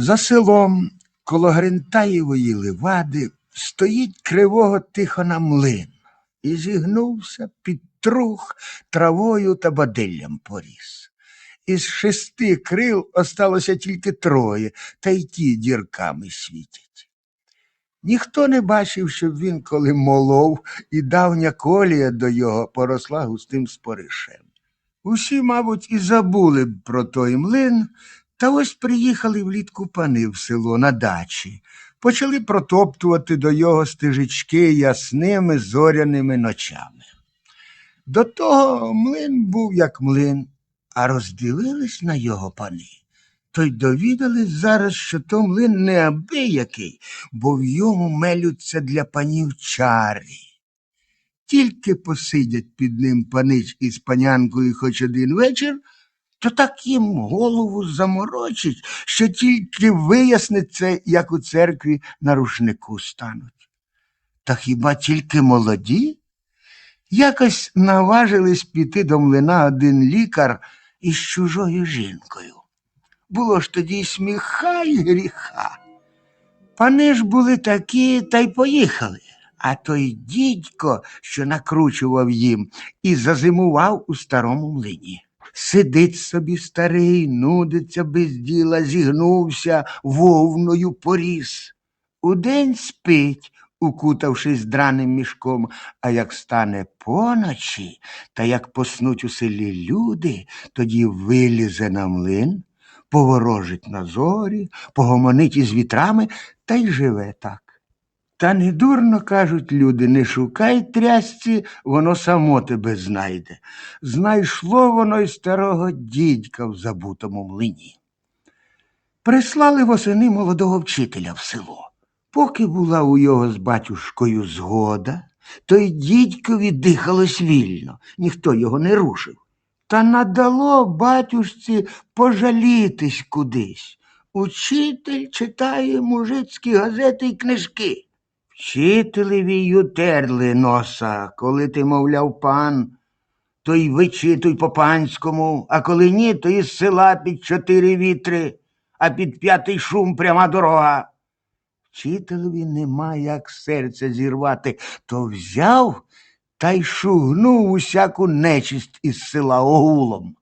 За селом коло Гринтаєвої ливади стоїть кривого тихона млин і зігнувся під трух травою та бадиллям поріс. Із шести крил осталося тільки троє, та й ті дірками світять. Ніхто не бачив, щоб він коли молов, і давня колія до його поросла густим споришем. Усі, мабуть, і забули б про той млин, та ось приїхали влітку пани в село на дачі, почали протоптувати до його стежечки ясними зоряними ночами. До того млин був як млин, а роздивились на його пани. То й довідались зараз, що то млин неабиякий, бо в йому мелються для панів чари. Тільки посидять під ним панич із панянкою хоч один вечір, то так їм голову заморочить, що тільки виясниться, як у церкві на рушнику стануть. Та хіба тільки молоді? Якось наважились піти до млина один лікар із чужою жінкою. Було ж тоді й сміха й гріха. Пани ж були такі, та й поїхали. А той дідько, що накручував їм, і зазимував у старому млині. Сидить собі старий, нудиться без діла, зігнувся, вовною поріс. Удень спить, укутавшись драним мішком, а як стане поночі, та як поснуть у селі люди, тоді вилізе на млин, поворожить на зорі, погомонить із вітрами та й живе так. Та недурно кажуть люди, не шукай трясці, воно само тебе знайде. Знайшло воно й старого дідька в забутому млині. Прислали восени молодого вчителя в село. Поки була у його з батюшкою згода, то й дідькові дихалось вільно, ніхто його не рушив. Та надало батюшці пожалітись кудись. Учитель читає мужицькі газети й книжки. Вчителеві й утерли носа, коли ти, мовляв, пан, то й вичитуй по панському, а коли ні, то із села під чотири вітри, а під п'ятий шум пряма дорога. Вчителеві нема як серце зірвати, то взяв та й шугнув усяку нечисть із села огулом.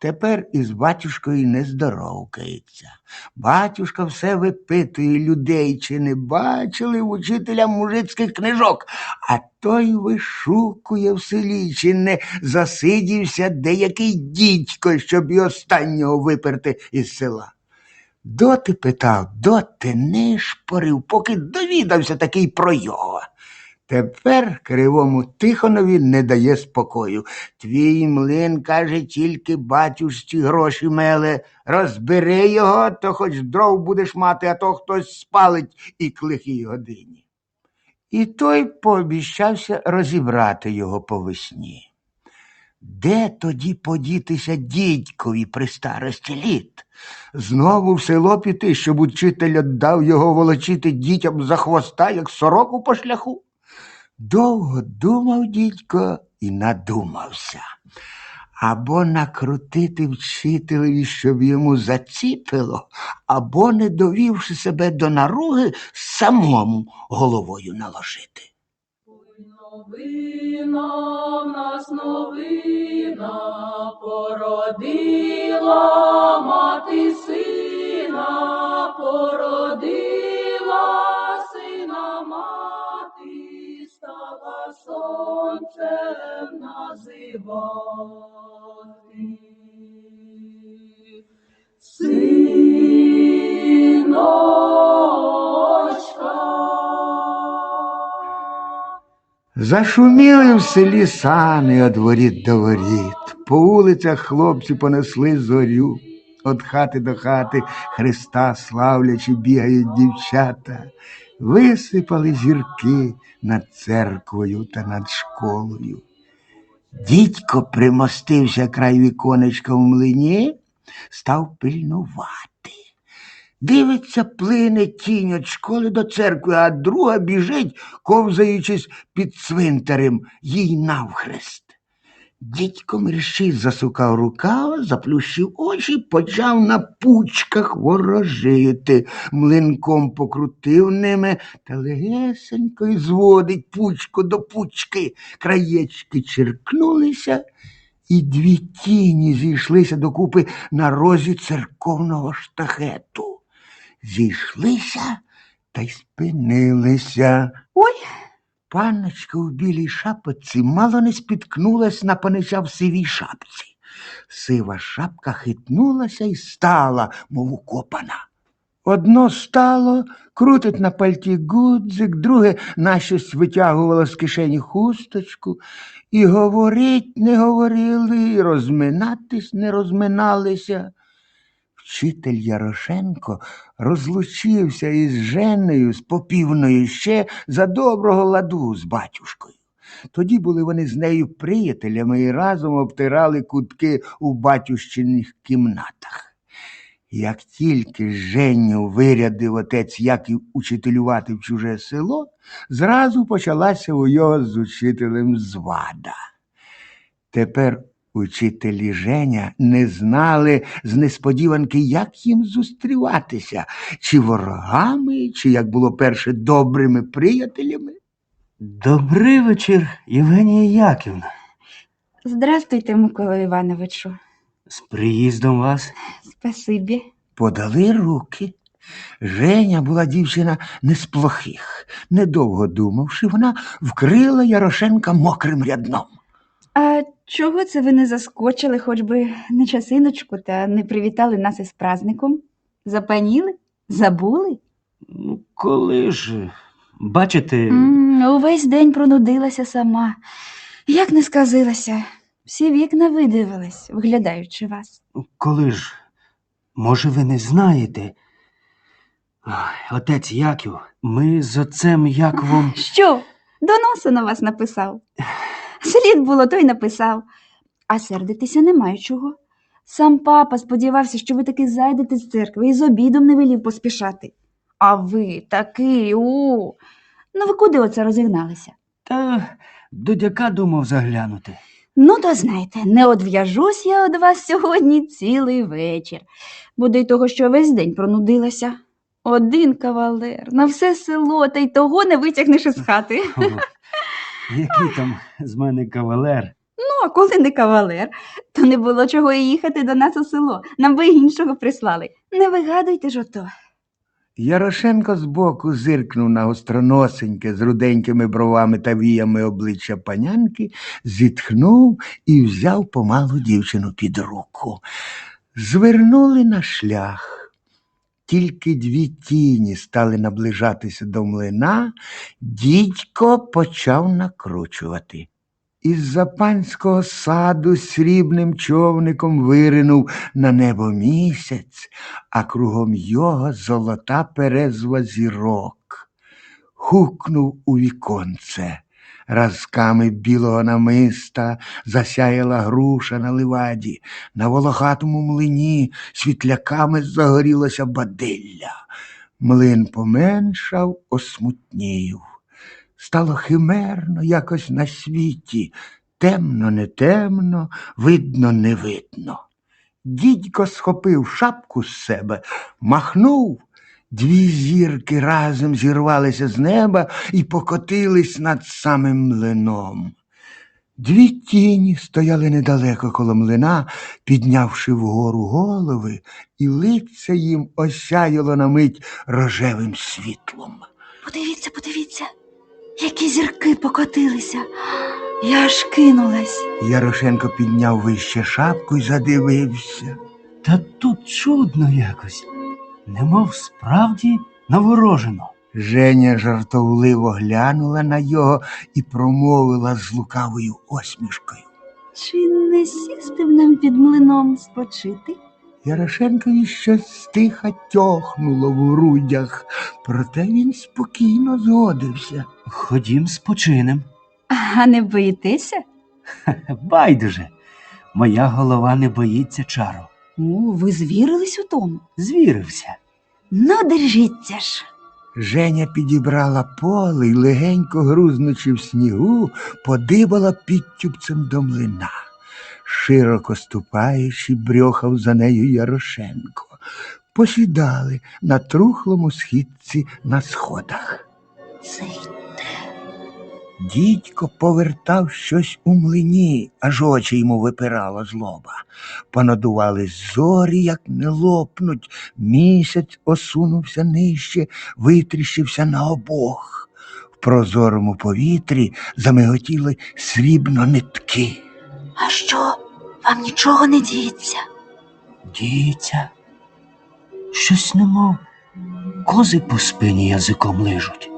Тепер із батюшкою не здоровкається. Батюшка все випитує людей, чи не бачили учителя мужицьких книжок, а той вишукує в селі, чи не засидівся деякий дідько, щоб і останнього виперти із села. Доти питав, доти нишпорив, поки довідався такий про його. Тепер кривому Тихонові не дає спокою. Твій млин, каже, тільки батюшці гроші меле. Розбери його, то хоч дров будеш мати, а то хтось спалить і к лихій годині. І той пообіщався розібрати його по весні. Де тоді подітися дідькові при старості літ? Знову в село піти, щоб учитель отдав його волочити дітям за хвоста, як сороку по шляху. Довго думав дідько і надумався. Або накрутити вчителеві, щоб йому заціпило, або, не довівши себе до наруги, самому головою наложити. Новина в нас новина породила мати сина, породила Синочка. Зашуміли в селі сани од воріт до воріт. По вулицях хлопці понесли зорю. От хати до хати Христа славлячи бігають дівчата. Висипали зірки над церквою та над школою. Дідько примостився край віконечка в млині, став пильнувати. Дивиться, плине тінь від школи до церкви, а друга біжить, ковзаючись під цвинтарем, їй навхрест. Дідько мерщій засукав рукав, заплющив очі, почав на пучках ворожити. Млинком покрутив ними та легесенько й зводить пучку до пучки. Краєчки черкнулися, і дві тіні зійшлися докупи на розі церковного штахету. Зійшлися та й спинилися. Ой, Панночка у білій шапочці мало не спіткнулась на панича в сивій шапці. Сива шапка хитнулася і стала, мов укопана. Одно стало, крутить на пальті гудзик, друге нащось витягувало з кишені хусточку, і говорить не говорили, і розминатись не розминалися. Вчитель Ярошенко розлучився із Женею з попівною ще за доброго ладу з батюшкою. Тоді були вони з нею приятелями і разом обтирали кутки у батющиних кімнатах. Як тільки Женю вирядив отець Яків учителювати в чуже село, зразу почалася у його з учителем звада. Тепер учителі Женя не знали з несподіванки, як їм зустріватися, чи ворогами, чи, як було перше, добрими приятелями. Добрий вечір, Євгенія Яківна. здрастуйте, Микола Івановичу. З приїздом вас. Спасибі. Подали руки. Женя була дівчина не з плохих. Недовго думавши, вона вкрила Ярошенка мокрим рядном. А чого це ви не заскочили, хоч би на часиночку та не привітали нас із праздником? Запаніли? Забули? Ну, коли ж? Бачите, м увесь день пронудилася сама. Як не сказилася, всі вікна видивились, виглядаючи вас. коли ж? Може, ви не знаєте? Ой, отець Яків, ми з отцем Яковом. Що? Доноси на вас написав. Слід було, то й написав. А сердитися немає чого. Сам папа сподівався, що ви таки зайдете з церкви і з обідом не велів поспішати. А ви такий, у. Ну ви куди оце розігналися? Та до дяка думав заглянути. Ну, то знаєте, не одв'яжусь я від вас сьогодні цілий вечір. Буде й того, що весь день пронудилася. Один кавалер на все село, та й того не витягнеш із хати. Який там з мене кавалер? Ну, а коли не кавалер, то не було чого і їхати до нас у село. Нам би іншого прислали. Не вигадуйте ж ото. Ярошенко збоку зиркнув на гостроносеньке з руденькими бровами та віями обличчя панянки, зітхнув і взяв помалу дівчину під руку. Звернули на шлях. Тільки дві тіні стали наближатися до млина, дідько почав накручувати. Із-за панського саду срібним човником виринув на небо місяць, а кругом його золота перезва зірок. Хукнув у віконце. Разками білого намиста засяяла груша на ливаді, на волохатому млині світляками загорілося бадилля. Млин поменшав, осмутнів. Стало химерно якось на світі, темно не темно, видно не видно. Дідько схопив шапку з себе, махнув. Дві зірки разом зірвалися з неба і покотились над самим млином. Дві тіні стояли недалеко коло млина, піднявши вгору голови, і лиця їм осяяло на мить рожевим світлом. Подивіться, подивіться, які зірки покотилися. Я аж кинулась. Ярошенко підняв вище шапку і задивився. Та тут чудно якось. Немов справді наворожено. Женя жартовливо глянула на його і промовила з лукавою осмішкою. Чи не сісти б нам під млином спочити? Ярошенкові щось стиха тьохнуло в грудях, проте він спокійно згодився. Ходім спочинем. А не боїтеся? Байдуже. Моя голова не боїться чару. О, ви звірились у тому. Звірився. Ну, держіться ж. Женя підібрала поле й легенько грузнучи в снігу, подибала підтюпцем до млина. широко ступаючи, брьохав за нею Ярошенко. Посідали на трухлому східці на сходах. Це Дідько повертав щось у млині, аж очі йому випирало злоба. Понадувались зорі, як не лопнуть. Місяць осунувся нижче, витріщився на обох. В прозорому повітрі замиготіли срібно нитки. А що? Вам нічого не діється? Діється. Щось немов. Кози по спині язиком лижуть.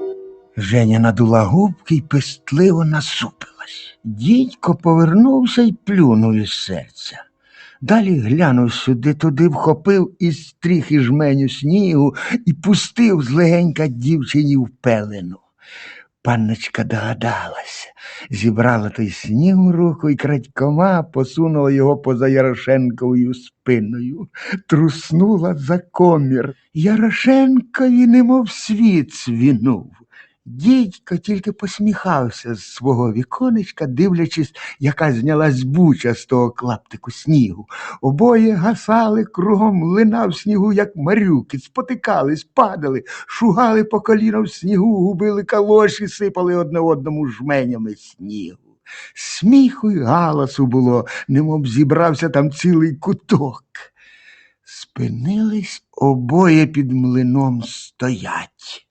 Женя надула губки й пестливо насупилась. Дідько повернувся й плюнув із серця. Далі глянув сюди, туди вхопив із стріхи жменю снігу і пустив злегенька дівчині в пелену. Панночка догадалася, зібрала той сніг у руку і крадькома посунула його поза Ярошенковою спиною, труснула за комір. Ярошенкові немов світ свінув. Дідько тільки посміхався з свого віконечка, дивлячись, яка знялась буча з того клаптику снігу. Обоє гасали кругом, лина в снігу, як марюки, спотикались, падали, шугали по коліна в снігу, губили калоші, сипали одне одному жменями снігу. Сміху й галасу було, немов зібрався там цілий куток. Спинились обоє під млином стоять.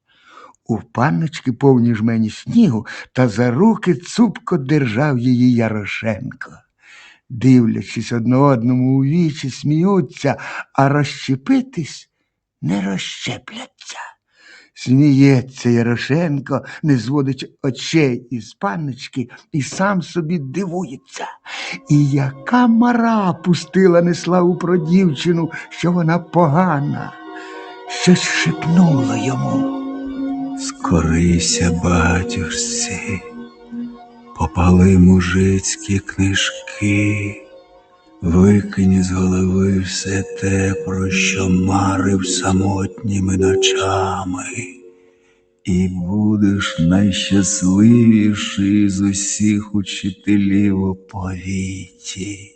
У панночки повні жмені снігу, та за руки цупко держав її Ярошенко. Дивлячись одне одному у вічі, сміються, а розщепитись не розщепляться. Сміється Ярошенко, не зводить очей із панночки, і сам собі дивується. І яка мара пустила неславу про дівчину, що вона погана. Щось шепнуло йому. Скорися, батюшці, попали мужицькі книжки, викинь з голови все те, про що марив самотніми ночами, і будеш найщасливіший з усіх учителів у повіті.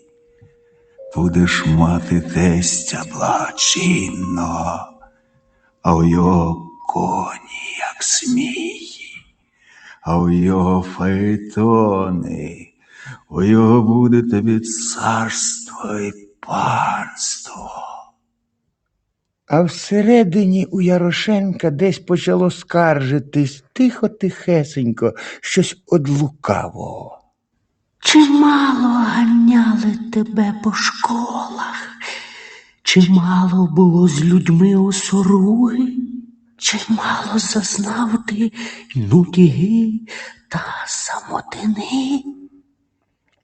Будеш мати тестя благочинного, а у його коні, як змії, а у його фаетони, у його буде тобі царство і панство. А всередині у Ярошенка десь почало скаржитись тихо-тихесенько щось од лукавого. Чимало ганяли тебе по школах, чимало було з людьми осоруги, чимало зазнав ти нудьги та самотини.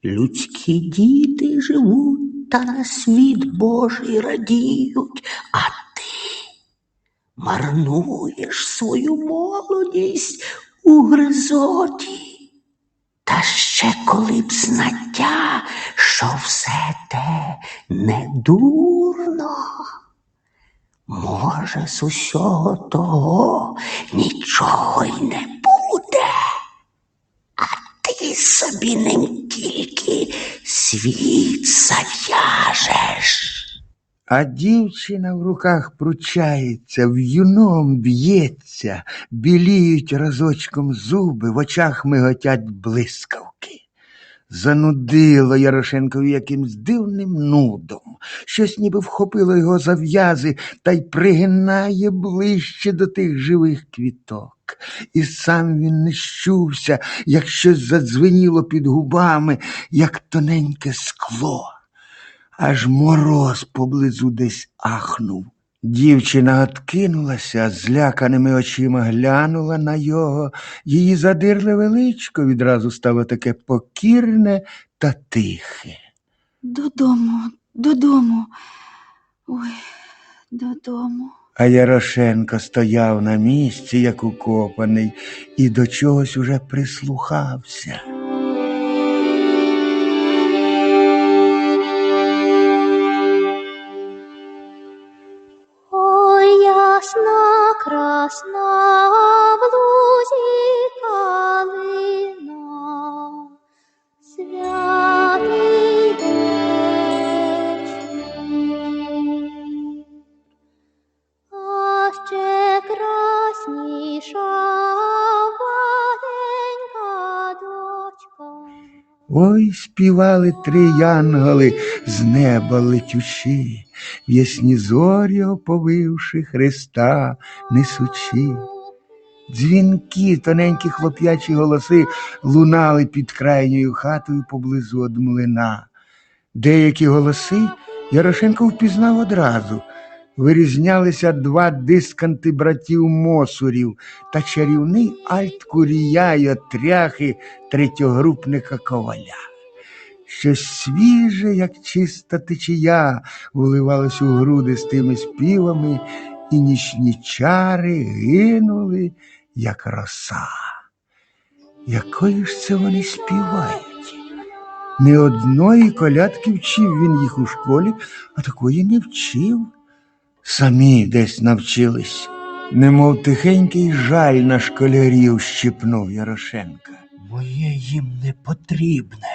Людські діти живуть та на світ Божий радіють, а ти марнуєш свою молодість у гризоті. Та ще коли б знаття, що все те не дурно. Може, з усього того нічого й не буде, а ти собі ним тільки світ зав'яжеш. А дівчина в руках пручається, в'юном б'ється, біліють разочком зуби, в очах миготять блискавки. Занудило Ярошенкові якимсь дивним нудом. Щось ніби вхопило його за в'язи та й пригинає ближче до тих живих квіток. І сам він не щувся, як щось задзвеніло під губами, як тоненьке скло. Аж мороз поблизу десь ахнув. Дівчина откинулася, зляканими очима глянула на його. Її задирливе личко відразу стало таке покірне та тихе. Додому, додому. Ой, додому. А Ярошенко стояв на місці, як укопаний, і до чогось уже прислухався. Ясна в лузі Ой, співали три янголи з неба летючи, в ясні зорі оповивши Христа несучи. Дзвінки, тоненькі хлоп'ячі голоси лунали під крайньою хатою поблизу од млина. Деякі голоси Ярошенко впізнав одразу. Вирізнялися два дисканти братів Мосурів та чарівний альт курія й отряхи третьогрупника коваля. Щось свіже, як чиста течія, вливалось у груди з тими співами, і нічні чари гинули, як роса. Якої ж це вони співають? Не одної колядки вчив він їх у школі, а такої не вчив. Самі десь навчились, немов тихенький жаль на школярів щепнув Ярошенка. Моє їм не потрібне.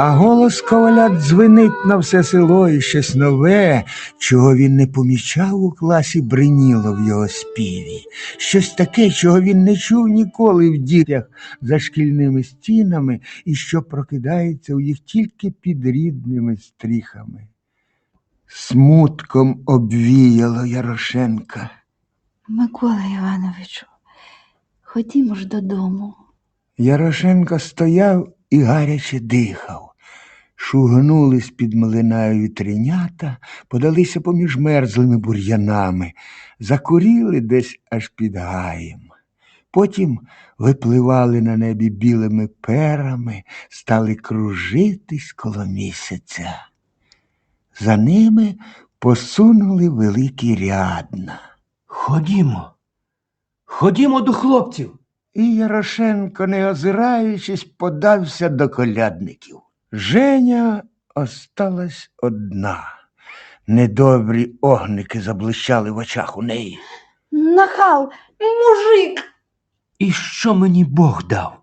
А голос коваля дзвенить на все село і щось нове, чого він не помічав у класі бриніло в його співі. Щось таке, чого він не чув ніколи в дітях за шкільними стінами і що прокидається у їх тільки під рідними стріхами. Смутком обвіяло Ярошенка. Микола Івановичу, ходімо ж додому. Ярошенко стояв і гаряче дихав. Шугнули з-під млинаю вітренята, подалися поміж мерзлими бур'янами, закуріли десь аж під гаєм. Потім випливали на небі білими перами, стали кружитись коло місяця. За ними посунули великі рядна. Ходімо. Ходімо до хлопців. І Ярошенко, не озираючись, подався до колядників. Женя осталась одна. Недобрі огники заблищали в очах у неї. Нахал, мужик! І що мені Бог дав?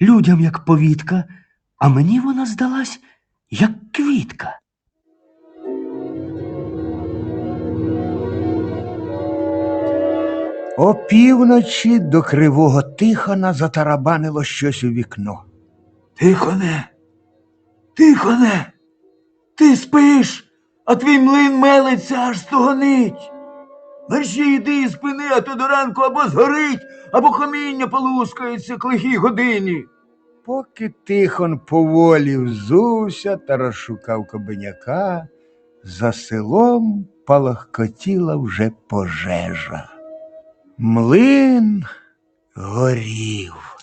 Людям як повітка, а мені вона здалась як квітка. Опівночі до кривого Тихона затарабанило щось у вікно. Тихоне, тихоне, ти спиш, а твій млин мелиться аж стогонить. Мерщі йди і спини, а то до ранку або згорить, або каміння полускається к лихій годині. Поки Тихон поволі взувся та розшукав кобеняка, за селом палахкотіла вже пожежа. Млин горів.